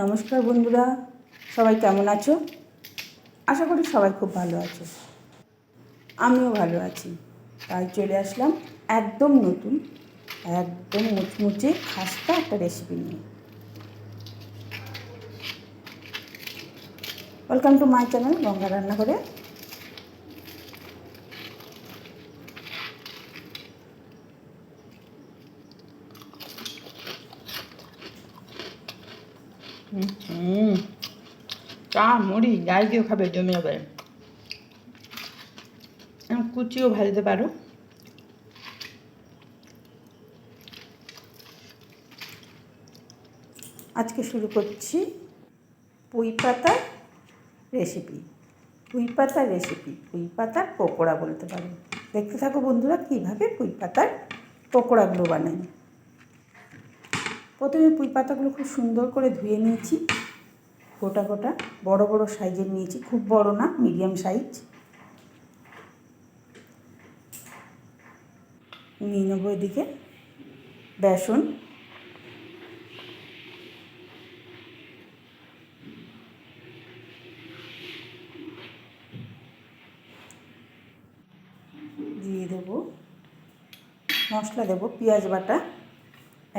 নমস্কার বন্ধুরা, সবাই কেমন আছো? আশা করি সবাই খুব ভালো আছো। আমিও ভালো আছি। তাই চলে আসলাম একদম নতুন, একদম মুচমুচে খাস্তা একটা রেসিপি নিয়ে। Welcome to my channel Ganga রান্না করে হুম। চা মুড়ি যাই খাবে, জমে যাবে। কুচিও ভাজতে পারো। আজকে শুরু করছি পুঁই পাতার রেসিপি পুঁই পাতার রেসিপি পুঁই পাতার পকোড়া বলতে পারো। দেখতে থাকো বন্ধুরা, কীভাবে পুঁই পাতার পকোড়াগুলো বানাই। প্রথমে পুঁই পাতাগুলো খুব সুন্দর করে ধুয়ে নিয়েছি। গোটা গোটা, বড় বড় সাইজের নিয়েছি, খুব বড় না, মিডিয়াম সাইজ। নিয়ে নেব এদিকে বেসন। দিয়ে দেবো, মশলা দেবো, পেঁয়াজ বাটা।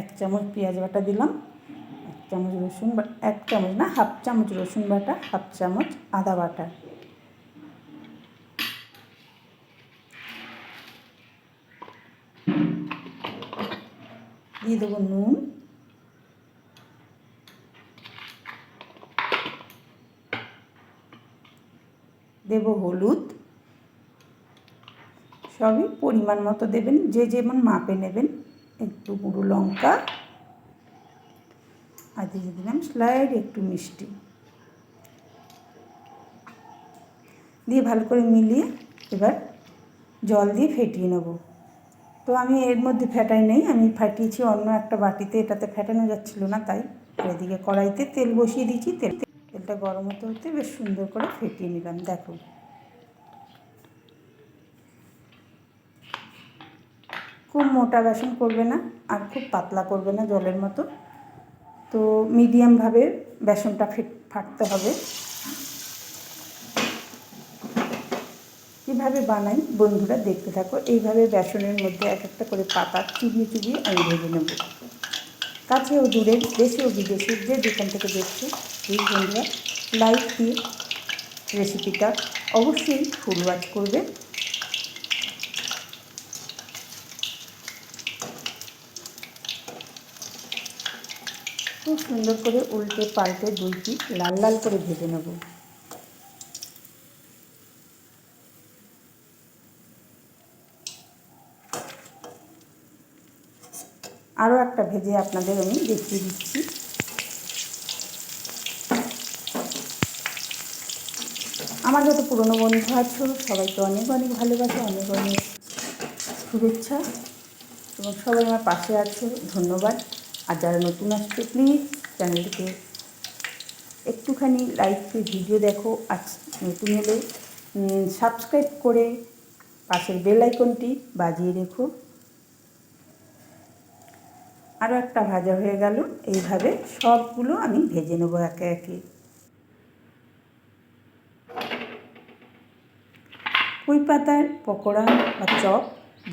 এক চামচ পেঁয়াজ বাটা দিলাম, এক চামচ রসুন এক চামচ না, হাফ চামচ রসুন বাটা, হাফ চামচ আদা বাটা। দিয়ে দেবো নুন। দেবো হলুদ। সবই পরিমাণ মতো দেবেন, যে যেমন মাপে নেবেন। একটু গুঁড়ো লঙ্কা আর দিয়ে দিলাম স্লাইড একটু মিষ্টি। দিয়ে ভালো করে মিলিয়ে এবার জল দিয়ে ফেটিয়ে নেব। তো আমি এর মধ্যে ফেটাই নেই, আমি ফাটিয়েছি অন্য একটা বাটিতে, এটাতে ফেটানো যাচ্ছিল না, তাই এদিকে কড়াইতে তেল বসিয়ে দিয়েছি, তেল তেলটা গরম হতে হতে বেশ সুন্দর করে ফেটিয়ে নিলাম, দেখো। খুব মোটা বেসন করবে না আর খুব পাতলা করবে না জলের মতো। তো মিডিয়ামভাবে বেসনটা ফেট, ফাটতে হবে। কীভাবে বানাই বন্ধুরা দেখতে থাকো। এইভাবে বেসনের মধ্যে এক একটা করে পাতা চুবিয়ে চুবিয়ে আমি ভেজে নেব। কাছে ও দূরে দেশে ও বিদেশে, যে যেখান থেকে দেখছ এই বন্ধুরা লাইক দিয়ে রেসিপিটা অবশ্যই ফুল ওয়াচ করবে। খুব সুন্দর করে উল্টে পাল্টে দুই পিস লাল লাল করে ভেজে নেব। আরও একটা ভেজে আপনাদের আমি দেখিয়ে দিচ্ছি। আমার যত পুরনো বন্ধু আছো, সবাইকে অনেক অনেক ভালোবাসা, অনেক অনেক শুভেচ্ছা। এবং সবাই আমার পাশে আছো, ধন্যবাদ। আর যারা নতুন আসছে প্লিজ চ্যানেলটিকে একটুখানি লাইক ভিডিও দেখো। আর নতুন হলে সাবস্ক্রাইব করে পাশের বেল আইকনটি বাজিয়ে রেখো। আরও একটা ভাজা হয়ে গেল। এইভাবে সবগুলো আমি ভেজে নেব একে একে। পুঁই পাতার পকোড়া বা চপ,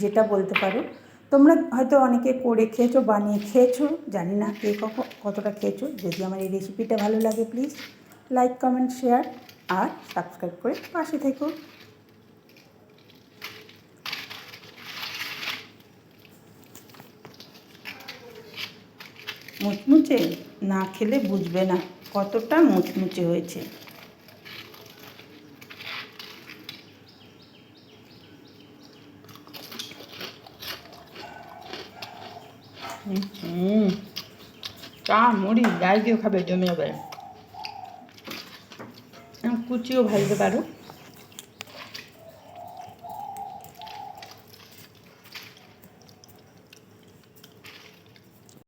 যেটা বলতে পারো। তোমরা হয়তো অনেকে করে খেয়েছো, বানিয়ে খেয়েছো, জানি না কে কতটা খেয়েছো, যদি আমার এই রেসিপিটা ভালো লাগে প্লিজ লাইক কমেন্ট শেয়ার আর সাবস্ক্রাইব করে পাশে থেকো। মুচমুচে না খেলে বুঝবে না কতটা মুচমুচে হয়েছে। চা মুড়ি যাই খাবে জমে যাবে। কুচিও ভাজতে পারো।